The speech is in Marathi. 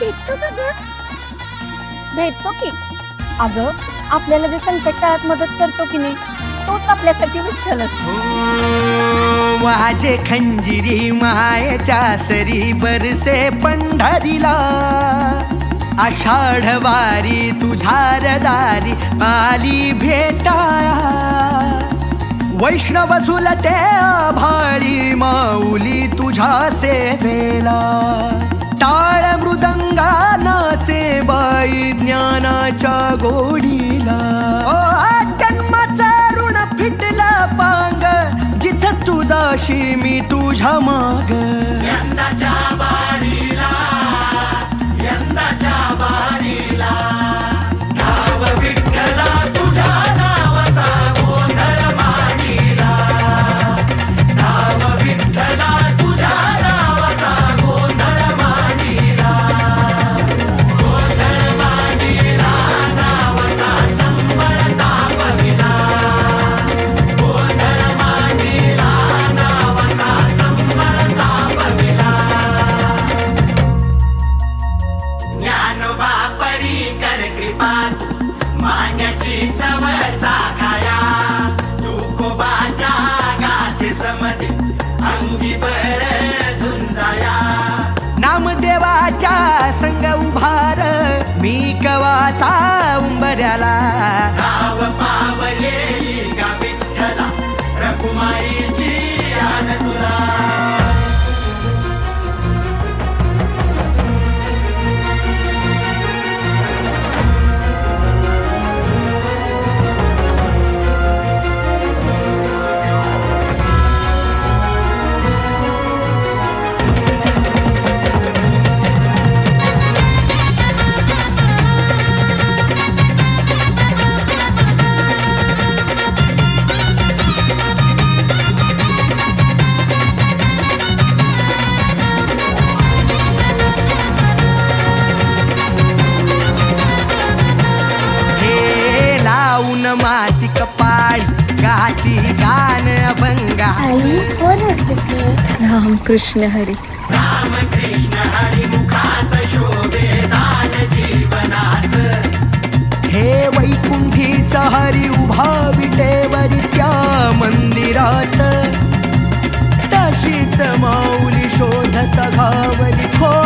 भेटतो का ग? भेटतो की. अगं आपल्याला जे संकट काळात मदत करतो की नाही तोच आपल्यासाठी विठ्ठल असतो. हो, ओ, वाजे खंजिरी मायेच्या सरी बरसे पंढरीला. आषाढ वारी तुझ्या रदारी आली भेटाया. वैष्णव झुलते आभाळी माऊली तुझ्या सेवेला. ज्ञानाच्या गोडीला. ओ जन्माचं ऋण फिटलं पांग. जिथं तुझाशी मी तुझ्या माग. मान्याची चवचा खाया तुकोबाच्या गाठी समधी अंगी झुंजाया नामदेवाच्या संग उभार मी कवाचा उंबऱ्याला. गाती गाण अभंगा. आई कोण होते ते? राम कृष्ण हरी. रामकृष्ण हरिमुखात शोभे दान जीवनाच हे वैकुंठीच हरी उभा विटेवरी त्या मंदिरात. तशीच माऊली शोधत घावली खोल